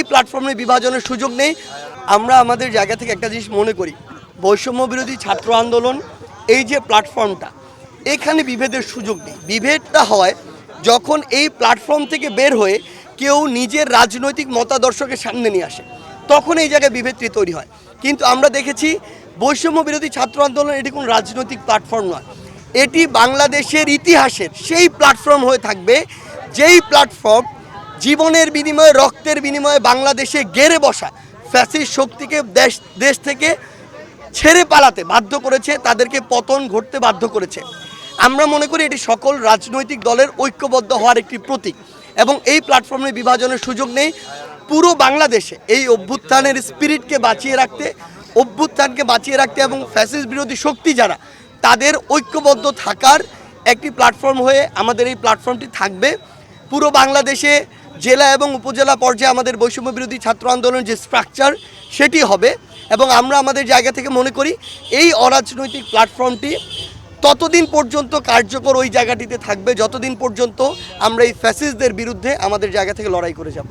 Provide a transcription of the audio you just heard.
এই প্ল্যাটফর্মে বিভাজনের সুযোগ নেই। আমরা আমাদের জায়গা থেকে একটা জিনিস মনে করি, বৈষম্য বিরোধী ছাত্র আন্দোলন, এই যে প্ল্যাটফর্মটা এখানে বিভেদের সুযোগ নেই। বিভেদটা হয় যখন এই প্ল্যাটফর্ম থেকে বের হয়ে কেউ নিজের রাজনৈতিক মতাদর্শকে সামনে নিয়ে আসে, তখন এই জায়গায় বিভেদটি তৈরি হয়। কিন্তু আমরা দেখেছি বৈষম্য বিরোধী ছাত্র আন্দোলন এটি কোনো রাজনৈতিক প্ল্যাটফর্ম নয়। এটি বাংলাদেশের ইতিহাসের সেই প্ল্যাটফর্ম হয়ে থাকবে, যেই প্ল্যাটফর্ম জীবনের বিনিময়ে, রক্তের বিনিময়ে বাংলাদেশে গেড়ে বসা ফ্যাসিস শক্তিকে দেশ দেশ থেকে ছেড়ে পালাতে বাধ্য করেছে, তাদেরকে পতন ঘটতে বাধ্য করেছে। আমরা মনে করি এটি সকল রাজনৈতিক দলের ঐক্যবদ্ধ হওয়ার একটি প্রতীক এবং এই প্ল্যাটফর্মে বিভাজনের সুযোগ নেই। পুরো বাংলাদেশে এই অভ্যুত্থানের স্পিরিটকে বাঁচিয়ে রাখতে, অভ্যুত্থানকে বাঁচিয়ে রাখতে এবং ফ্যাসিস বিরোধী শক্তি যারা, তাদের ঐক্যবদ্ধ থাকার একটি প্ল্যাটফর্ম হয়ে আমাদের এই প্ল্যাটফর্মটি থাকবে। পুরো বাংলাদেশে জেলা এবং উপজেলা পর্যায়ে আমাদের বৈষম্য বিরোধী ছাত্র আন্দোলনের যে স্ট্রাকচার সেটি হবে এবং আমরা আমাদের জায়গা থেকে মনে করি এই অরাজনৈতিক প্ল্যাটফর্মটি ততদিন পর্যন্ত কার্যকর ওই জায়গাটিতে থাকবে, যতদিন পর্যন্ত আমরা এই ফ্যাসিসদের বিরুদ্ধে আমাদের জায়গা থেকে লড়াই করে যাব।